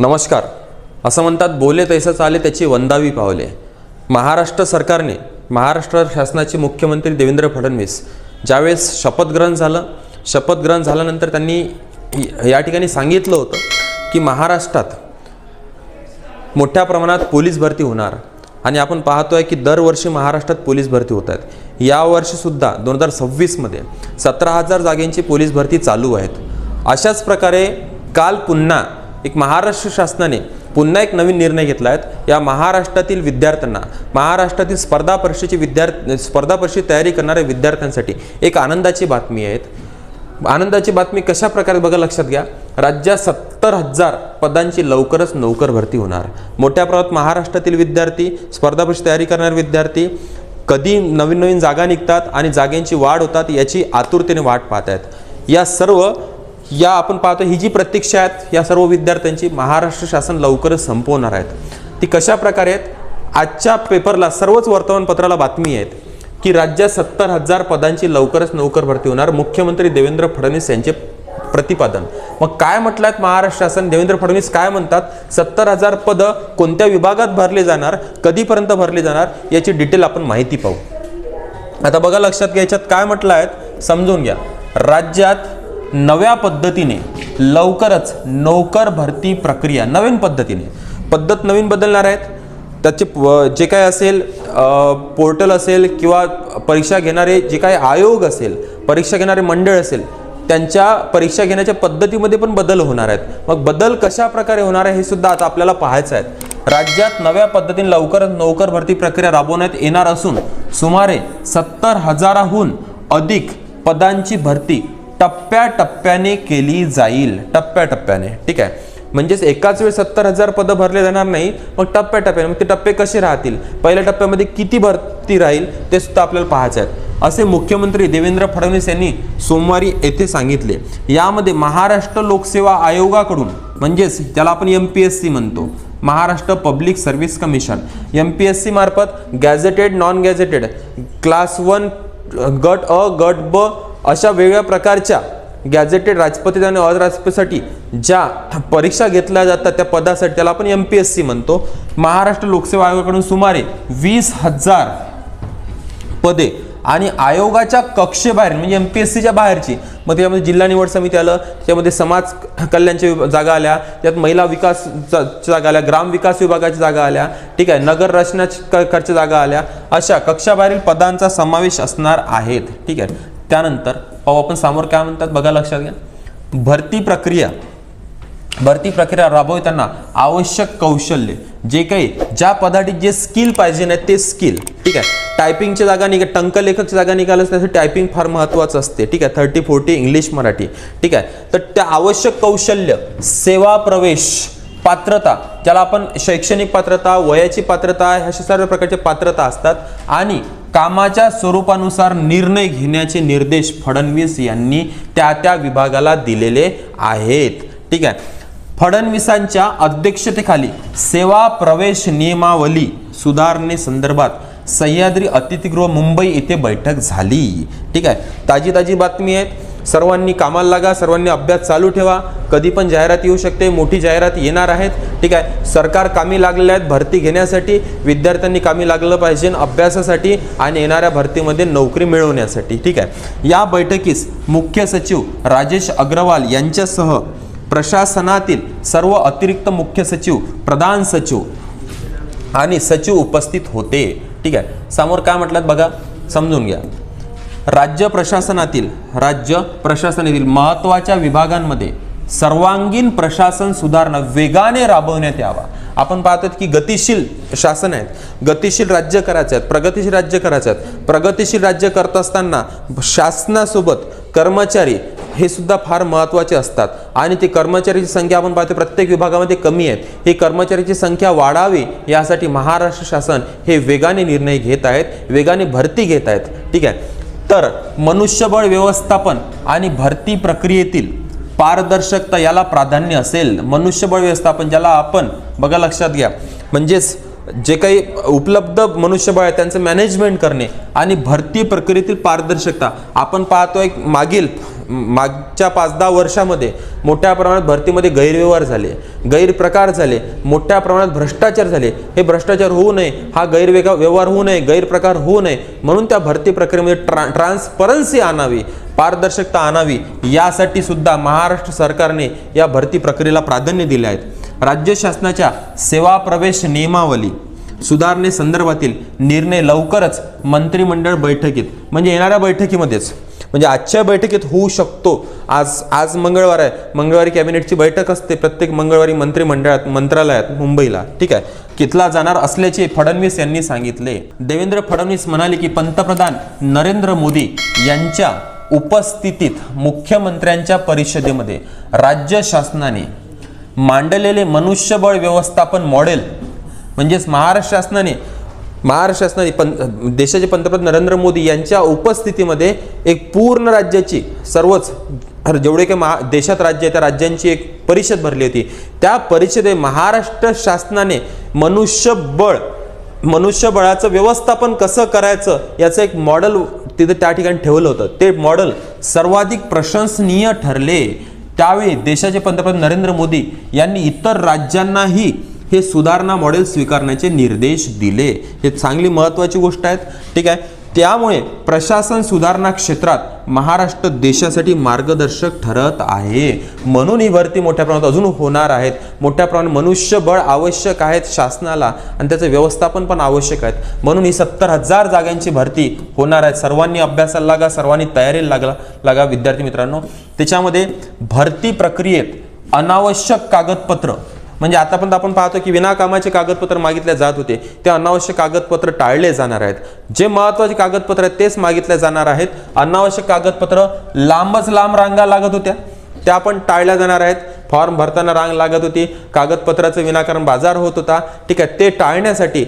नमस्कार. असं म्हणतात बोले तैसं चाले त्याची वंदावी पावले. महाराष्ट्र सरकारने महाराष्ट्र शासनाचे मुख्यमंत्री देवेंद्र फडणवीस ज्यावेळेस शपथग्रहण झालं शपथग्रहण झाल्यानंतर त्यांनी या ठिकाणी सांगितलं होतं की महाराष्ट्रात मोठ्या प्रमाणात पोलीस भरती होणार. आणि आपण पाहतो आहे की दरवर्षी महाराष्ट्रात पोलीस भरती होत आहेत. यावर्षीसुद्धा दोन हजार सव्वीसमध्ये सतरा हजार जागेंची पोलीस भरती चालू आहेत. अशाच प्रकारे काल पुन्हा एक महाराष्ट्र शासनाने पुन्हा एक नवीन निर्णय घेतला आहे. या महाराष्ट्रातील विद्यार्थ्यांना महाराष्ट्रातील स्पर्धा परीक्षेची विद्यार्थी स्पर्धा परीक्षेची तयारी करणाऱ्या विद्यार्थ्यांसाठी एक आनंदाची बातमी आहेत आनंदाची बातमी कशा प्रकारे बघा लक्षात घ्या. राज्यात सत्तर हजार पदांची लवकरच नोकर भरती होणार. मोठ्या प्रमाणात महाराष्ट्रातील विद्यार्थी स्पर्धा परीक्षा तयारी करणारे विद्यार्थी कधी नवीन नवीन जागा निघतात आणि जागेंची वाढ होतात याची आतुरतेने वाट पाहत आहेत. या सर्व या आपण पाहतो ही जी प्रतीक्षा आहेत या सर्व विद्यार्थ्यांची महाराष्ट्र शासन लवकरच संपवणार आहेत. ती कशा प्रकारे आहेत? आजच्या पेपरला सर्वच वर्तमानपत्राला बातमी आहेत की राज्यात सत्तर हजार पदांची लवकरच नोकर भरती होणार. मुख्यमंत्री देवेंद्र फडणवीस यांचे प्रतिपादन. मग काय म्हटलं महाराष्ट्र शासन? देवेंद्र फडणवीस काय म्हणतात? सत्तर हजार पदं कोणत्या विभागात भरले जाणार? कधीपर्यंत भरले जाणार? याची डिटेल आपण माहिती पाहू. आता बघा लक्षात घ्यायच्यात काय म्हटलं आहे समजून घ्या. राज्यात नव्या पद्धतीने लवकरच नोकर भरती प्रक्रिया नवीन पद्धतीने. पद्धत नवीन बदलणार आहेत. त्याचे प- जे काय असेल पोर्टल असेल किंवा परीक्षा घेणारे जे काय आयोग असेल परीक्षा घेणारे मंडळ असेल त्यांच्या परीक्षा घेण्याच्या पद्धतीमध्ये पण बदल होणार आहेत. मग बदल कशा प्रकारे होणार आहे हे सुद्धा आता आपल्याला पाहायचं आहे. राज्यात नव्या पद्धतीने लवकरच नोकर भरती प्रक्रिया राबवण्यात येणार असून सुमारे सत्तर हजाराहून अधिक पदांची भरती टप्प्याटप्प्याने केली जाईल. टप्प्याटप्प्याने. ठीक आहे? म्हणजेच एकाच वेळी सत्तर हजार पदं भरले जाणार नाही मग टप्प्याटप्प्याने. मग ते टप्पे कसे राहतील? पहिल्या टप्प्यामध्ये किती भरती राहील ते सुद्धा आपल्याला पाहायचं आहे. असे मुख्यमंत्री देवेंद्र फडणवीस यांनी सोमवारी येथे सांगितले. यामध्ये महाराष्ट्र लोकसेवा आयोगाकडून म्हणजेच त्याला आपण एम पी एस सी म्हणतो Maharashtra public service commission M P S C मार्फत gazetted non gazetted class one गट अ गट ब अशा वेगळ्या प्रकारच्या गॅझेटेड राजपत्रित आणि अराजपतीसाठी ज्या परीक्षा घेतल्या जातात त्या पदासाठी त्याला आपण एम पी एस सी म्हणतो. महाराष्ट्र लोकसेवा आयोगाकडून सुमारे वीस हजार पदे आणि आयोगाच्या कक्षेबाहेर म्हणजे एम पी एस सीच्या बाहेरची मग त्यामध्ये जिल्हा निवड समिती आलं त्यामध्ये समाज कल्याणच्या जागा आल्या त्यात महिला विकास जागा आल्या ग्राम विकास विभागाच्या जागा आल्या ठीक आहे नगर रचनाच्या जागा आल्या अशा कक्षाबाहेरील पदांचा समावेश असणार आहेत ठीक आहे. त्यानंतर पाहू आपण समोर काय म्हणतात बघा लक्षात घ्या. भरती प्रक्रिया भरती प्रक्रिया राबवताना आवश्यक कौशल्य. जे काही ज्या पदासाठी जे स्किल पाहिजे नाही ते स्किल ठीक आहे? टायपिंगच्या जागा निघ टंकलेखकच्या जागा निघालच त्यासाठी टायपिंग फार महत्त्वाचं असते. ठीक आहे? थर्टी फोर्टी इंग्लिश मराठी ठीक आहे? तर त्या आवश्यक कौशल्य सेवा प्रवेश पात्रता ज्याला आपण शैक्षणिक पात्रता वयाची पात्रता अशा सर्व प्रकारचे पात्रता असतात. आणि कामाच्या स्वरूपानुसार निर्णय घेण्याचे निर्देश फडणवीस यांनी त्या त्या विभागाला दिलेले आहेत. ठीक आहे. फडणवीसांच्या अध्यक्षतेखाली सेवा प्रवेश नियमावली सुधारणेसंदर्भात सह्याद्री अतिथीगृह मुंबई येथे बैठक झाली. ठीक आहे. ताजी ताजी बातमी आहेत. सर्वांनी कामाला लागा सर्वांनी अभ्यास चालू ठेवा. कधी पण जाहिरात येऊ शकते मोठी जाहिरात येणार आहेत. ठीक आहे सरकार कामी लागले आहेत भरती घेण्यासाठी विद्यार्थ्यांनी कामी लागलं पाहिजे अभ्यासासाठी आणि येणाऱ्या भरतीमध्ये नोकरी मिळवण्यासाठी. ठीक आहे या बैठकीस मुख्य सचिव राजेश अग्रवाल यांच्यासह प्रशासनातील सर्व अतिरिक्त मुख्य सचिव प्रधान सचिव आणि सचिव उपस्थित होते. ठीक आहे समोर काय म्हटलं बघा समजून घ्या. राज्य प्रशासनातील राज्य प्रशासनातील महत्त्वाच्या विभागांमध्ये सर्वांगीण प्रशासन सुधारणा वेगाने राबवण्यात यावा. आपण पाहतो की गतिशील शासन आहेत गतिशील राज्य करायचे आहेत प्रगतिशील राज्य करायचे आहेत. प्रगतिशील राज्य करत असताना शासनासोबत कर्मचारी हे सुद्धा फार महत्त्वाचे असतात. आणि ते कर्मचाऱ्याची संख्या आपण पाहतो प्रत्येक विभागामध्ये कमी आहेत. ही कर्मचाऱ्याची संख्या वाढावी यासाठी महाराष्ट्र शासन हे वेगाने निर्णय घेत आहेत वेगाने भरती घेत आहेत. ठीक आहे? तर मनुष्यबळ व्यवस्थापन आणि भरती प्रक्रियेतील पारदर्शकता याला प्राधान्य असेल. मनुष्यबळ व्यवस्थापन ज्याला आपण बघा लक्षात घ्या. म्हणजेच जे काही उपलब्ध मनुष्यबळ आहे त्यांचं मॅनेजमेंट करणे आणि भरती प्रक्रियेतील पारदर्शकता. आपण पाहतोय मागील मागच्या पाच दहा वर्षामध्ये मोठ्या प्रमाणात भरतीमध्ये गैरव्यवहार झाले गैरप्रकार झाले मोठ्या प्रमाणात भ्रष्टाचार झाले. हे भ्रष्टाचार होऊ नये हा गैरवेगा व्यवहार होऊ नये गैरप्रकार होऊ नये म्हणून त्या भरती प्रक्रियेमध्ये ट्रा ट्रान्सपरन्सी आणावी पारदर्शकता आणावी. यासाठी सुद्धा महाराष्ट्र सरकारने या भरती प्रक्रियेला प्राधान्य दिले आहेत राज्य शासनाच्या सेवा प्रवेश नियमावली सुधारणे संदर्भातील निर्णय लवकरच मंत्रिमंडळ बैठकीत म्हणजे येणाऱ्या बैठकीमध्येच म्हणजे आजच्या बैठकीत होऊ शकतो. आज आज मंगळवार आहे. मंगळवारी कॅबिनेटची बैठक असते प्रत्येक मंगळवारी मंत्रिमंडळात मंत्रालयात मुंबईला. ठीक आहे? कितला जाणार असल्याचे फडणवीस यांनी सांगितले. देवेंद्र फडणवीस म्हणाले की पंतप्रधान नरेंद्र मोदी यांच्या उपस्थितीत मुख्यमंत्र्यांच्या परिषदेमध्ये राज्य शासनाने मांडलेले मनुष्यबळ व्यवस्थापन मॉडेल. म्हणजेच महाराष्ट्र शासनाने महाराष्ट्र शासनाने पं देशाचे पंतप्रधान नरेंद्र मोदी यांच्या उपस्थितीमध्ये एक पूर्ण राज्याची सर्वच जेवढे काही महा देशात राज्य आहे त्या राज्यांची एक परिषद भरली होती. त्या परिषदे महाराष्ट्र शासनाने मनुष्यबळ मनुष्यबळाचं व्यवस्थापन कसं करायचं याचं एक मॉडेल तिथे त्या ठिकाणी ठेवलं होतं. ते मॉडेल सर्वाधिक प्रशंसनीय ठरले. त्यावेळी देशाचे पंतप्रधान नरेंद्र मोदी यांनी इतर राज्यांनाही हे सुधारणा मॉडेल स्वीकारण्याचे निर्देश दिले. हे चांगली महत्त्वाची गोष्ट आहेत. ठीक आहे? त्यामुळे प्रशासन सुधारणा क्षेत्रात महाराष्ट्र देशासाठी मार्गदर्शक ठरत आहे. म्हणून ही भरती मोठ्या प्रमाणात अजून होणार आहेत. मोठ्या प्रमाणात मनुष्यबळ आवश्यक आहेत शासनाला आणि त्याचं व्यवस्थापन पण आवश्यक आहेत. म्हणून ही सत्तर हजार जागांची भरती होणार आहे सर्वांनी अभ्यासाला लागा सर्वांनी तयारीला लागला लागा विद्यार्थी मित्रांनो. त्याच्यामध्ये भरती प्रक्रियेत अनावश्यक कागदपत्र म्हणजे आतापर्यंत आपण पाहतो की विनाकामाचे कागदपत्र मागितले जात होते. ते अनावश्यक कागदपत्र टाळले जाणार आहेत. जे महत्त्वाचे कागदपत्र आहेत तेच मागितले जाणार आहेत. अनावश्यक कागदपत्र लांबच लांब रांगा लागत होत्या. त्या पण टाळल्या जाणार आहेत. फॉर्म भरताना रांग लागत होती. कागदपत्राचं विनाकारण बाजार होत होता. ठीक आहे ते टाळण्यासाठी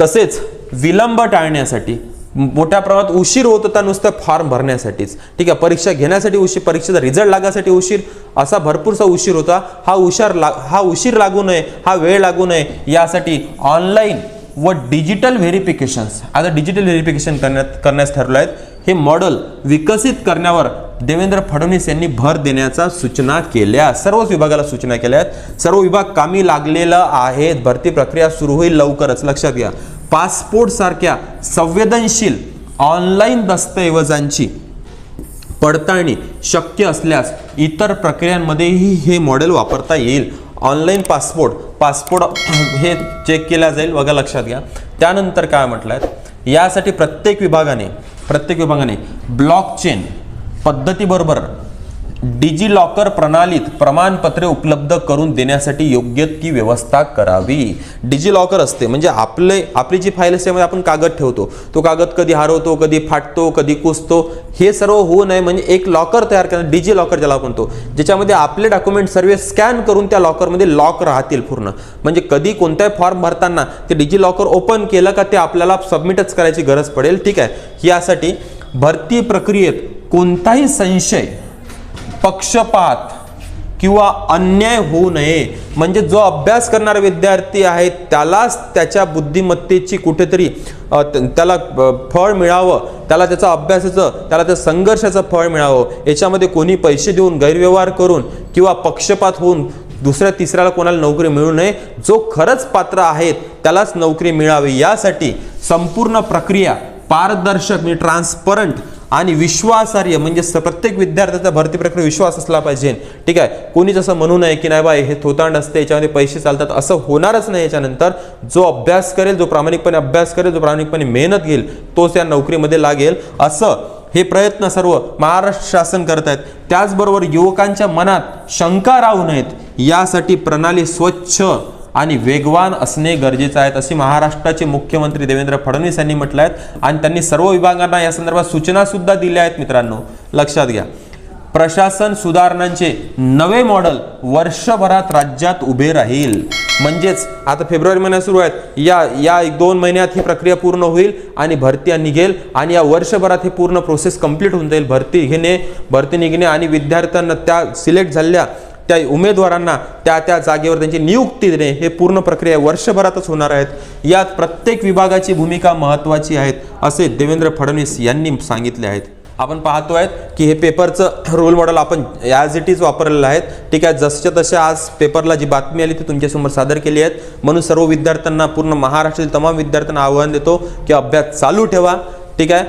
तसेच विलंब टाळण्यासाठी मोठ्या प्रमाणात उशीर होत होता नुसतं फॉर्म भरण्यासाठीच. ठीक आहे परीक्षा घेण्यासाठी उशीर परीक्षेचा रिझल्ट लागण्यासाठी उशीर असा भरपूरसा उशीर होता. हा उशार ला हा उशीर लागू नये हा वेळ लागू नये यासाठी ऑनलाईन व डिजिटल व्हेरिफिकेशन्स आता डिजिटल व्हेरिफिकेशन करण्यात करण्यास ठरलं आहेत. हे मॉडेल विकसित करण्यावर देवेंद्र फडणवीस यांनी भर देण्याचा सूचना केल्या. सर्वच विभागाला सूचना केल्या आहेत. सर्व विभाग कामी लागलेलं आहेत भरती प्रक्रिया सुरू होईल लवकरच. लक्षात घ्या. पासपोर्टसारख्या संवेदनशील ऑनलाईन दस्तऐवजांची पडताळणी शक्य असल्यास इतर प्रक्रियांमध्येही हे मॉडेल वापरता येईल. ऑनलाईन पासपोर्ट पासपोर्ट हे चेक केला जाईल. बघा लक्षात घ्या. त्यानंतर काय म्हटलं आहे यासाठी प्रत्येक विभागाने प्रत्येक विभागाने ब्लॉकचेन पद्धतीबरोबर डिजी लॉकर प्रणालीत प्रमाणपत्रे उपलब्ध करून देण्यासाठी योग्य ती व्यवस्था करावी. डिजी लॉकर असते म्हणजे आपले आपली जी फाईल असते आपण कागद ठेवतो. तो कागद कधी हरवतो कधी फाटतो कधी कुसतो हे सर्व होऊ नये म्हणजे एक लॉकर तयार करणं डिजी लॉकर ज्याला आपण म्हणतो ज्याच्यामध्ये आपले डॉक्युमेंट सर्व स्कॅन करून त्या लॉकरमध्ये लॉक राहतील पूर्ण. म्हणजे कधी कोणताही फॉर्म भरताना ते डिजी लॉकर ओपन केलं का ते आपल्याला सबमिटच करायची गरज पडेल ठीक आहे? यासाठी भरती प्रक्रियेत कोणताही संशय पक्षपात किंवा अन्याय होऊ नये. म्हणजे जो अभ्यास करणारा विद्यार्थी आहे त्यालाच त्याच्या बुद्धिमत्तेची कुठेतरी त्याला फळ मिळावं. त्याला त्याचं अभ्यासाचं त्याला त्या संघर्षाचं फळ मिळावं. याच्यामध्ये कोणी पैसे देऊन गैरव्यवहार करून किंवा पक्षपात होऊन दुसऱ्या तिसऱ्याला कोणाला नोकरी मिळू नये जो खरंच पात्र आहेत त्यालाच नोकरी मिळावी. यासाठी संपूर्ण प्रक्रिया पारदर्शक म्हणजे ट्रान्सपरंट आणि विश्वासार्ह म्हणजे प्रत्येक विद्यार्थ्याचा भरती प्रक्रिया विश्वास असला पाहिजे. ठीक आहे? कोणीच असं म्हणू नये की नाही बाय हे थोतांड असते याच्यामध्ये पैसे चालतात असं होणारच नाही याच्यानंतर. जो अभ्यास करेल जो प्रामाणिकपणे अभ्यास करेल जो प्रामाणिकपणे मेहनत घेईल तोच या नोकरीमध्ये लागेल. असं हे प्रयत्न सर्व महाराष्ट्र शासन करत आहेत त्याचबरोबर युवकांच्या मनात शंका राहू नयेत. यासाठी प्रणाली स्वच्छ आणि वेगवान असणे गरजेचं आहे. असे महाराष्ट्राचे मुख्यमंत्री देवेंद्र फडणवीस यांनी म्हटलं आहेत आणि त्यांनी सर्व विभागांना या संदर्भात सूचनासुद्धा दिल्या आहेत मित्रांनो. लक्षात घ्या. प्रशासन सुधारणांचे नवे मॉडेल वर्षभरात राज्यात उभे राहील. म्हणजेच आता फेब्रुवारी महिन्यात सुरू आहेत. या या एक दोन महिन्यात ही प्रक्रिया पूर्ण होईल आणि भरती निघेल आणि या वर्षभरात ही पूर्ण प्रोसेस कंप्लीट होऊन जाईल. भरती घेणे भरती निघणे आणि विद्यार्थ्यांना त्या सिलेक्ट झालेल्या त्या उमेदवारांना त्या त्या जागेवर त्यांची नियुक्ती देणे हे पूर्ण प्रक्रिया वर्षभरातच होणार आहेत. यात प्रत्येक विभागाची भूमिका महत्त्वाची आहेत असे देवेंद्र फडणवीस यांनी सांगितले आहेत. आपण पाहतो आहेत की हे पेपरचं रोल मॉडेल आपण ॲज इट इज वापरलेलं आहे ठीक आहे जसच्या तशा आज पेपरला जी बातमी आली ती तुमच्यासमोर सादर केली आहेत. म्हणून सर्व विद्यार्थ्यांना पूर्ण महाराष्ट्रातील तमाम विद्यार्थ्यांना आव्हान देतो की अभ्यास चालू ठेवा. ठीक आहे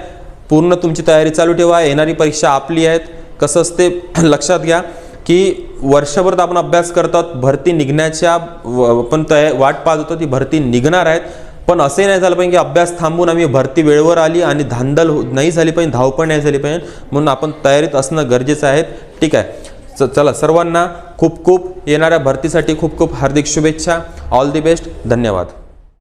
पूर्ण तुमची तयारी चालू ठेवा. येणारी परीक्षा आपली आहेत. कसं असते लक्षात घ्या. की वर्षभर तर आपण अभ्यास करतात भरती निघण्याच्या व- आपण तया वाट पाहत होतो ती भरती निघणार आहेत. पण असे नाही झालं पाहिजे की अभ्यास थांबून आम्ही भरती वेळेवर आली आणि धांदल हो-, नाही झाली पाहिजे धावपळ नाही झाली पाहिजे. म्हणून आपण तयारीत असणं गरजेचं आहे. ठीक आहे. च- चला सर्वांना खूप खूप येणाऱ्या भरतीसाठी खूप खूप हार्दिक शुभेच्छा. ऑल दी बेस्ट धन्यवाद.